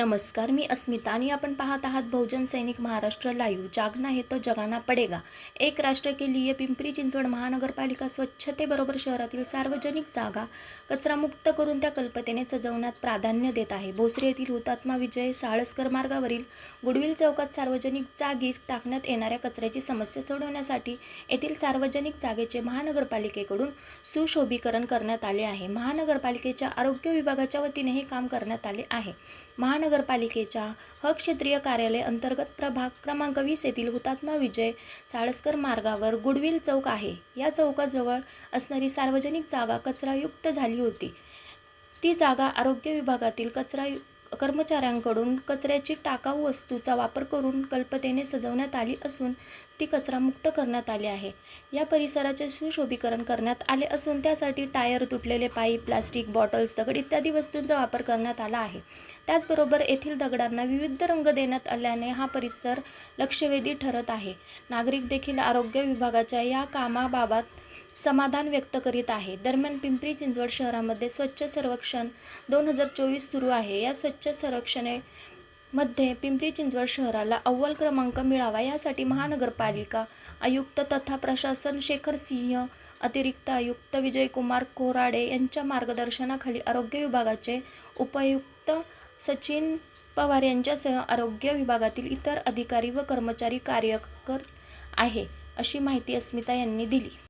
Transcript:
नमस्कार मी अस्मिता आणि आपण पाहत आहात बहुजन सैनिक महाराष्ट्र लाईव्ह जागना हे तो जगाना पडेगा. एक राष्ट्र के लिए पिंपरी चिंचवड महानगरपालिका स्वच्छतेबरोबर शहरातील सार्वजनिक जागा कचरामुक्त करून त्या कल्पतेने सजवण्यात प्राधान्य देत आहे. भोसरी येथील हुतात्मा विजय साळसकर मार्गावरील गुडविल चौकात सार्वजनिक जागी टाकण्यात येणाऱ्या कचऱ्याची समस्या सोडवण्यासाठी येथील सार्वजनिक जागेचे महानगरपालिकेकडून सुशोभीकरण करण्यात आले आहे. महानगरपालिकेच्या आरोग्य विभागाच्या वतीने हे काम करण्यात आले आहे. महानगरपालिकेच्या ह क्षेत्रीय कार्यालय अंतर्गत प्रभाग क्रमांक वीस येथील हुतात्मा विजय साळसकर मार्गावर गुडविल चौक आहे. या चौकाजवळ असणारी सार्वजनिक जागा कचरायुक्त झाली होती. ती जागा आरोग्य विभागातील कचरा कर्मचाऱ्यांकडून कचऱ्याची टाकाऊ वस्तूचा वापर करून कल्पतेने सजवण्यात आली असून ती कचरामुक्त करण्यात आली आहे. या परिसराचे सुशोभीकरण करण्यात आले असून त्यासाठी टायर तुटलेले पाईप प्लास्टिक बॉटल्स दगड इत्यादी वस्तूंचा वापर करण्यात आला आहे. त्याचबरोबर येथील दगडांना विविध रंग देण्यात आल्याने हा परिसर लक्षवेधी ठरत आहे. नागरिक देखील आरोग्य विभागाच्या या कामाबाबत समाधान व्यक्त करीत आहे. दरम्यान पिंपरी चिंचवड शहरामध्ये स्वच्छ सर्वेक्षण दोन हजार चोवीस सुरू आहे. या स्वच्छ सर्वेक्षणे मध्ये पिंपरी चिंचवड शहराला अव्वल क्रमांक मिळावा. यासाठी महानगरपालिका आयुक्त तथा प्रशासन शेखर सिंह अतिरिक्त आयुक्त विजयकुमार कोराडे यांच्या मार्गदर्शनाखाली आरोग्य विभागाचे उपायुक्त सचिन पवार यांच्यासह आरोग्य विभागातील इतर अधिकारी व कर्मचारी कार्यकर आहे अशी माहिती अस्मिता यांनी दिली.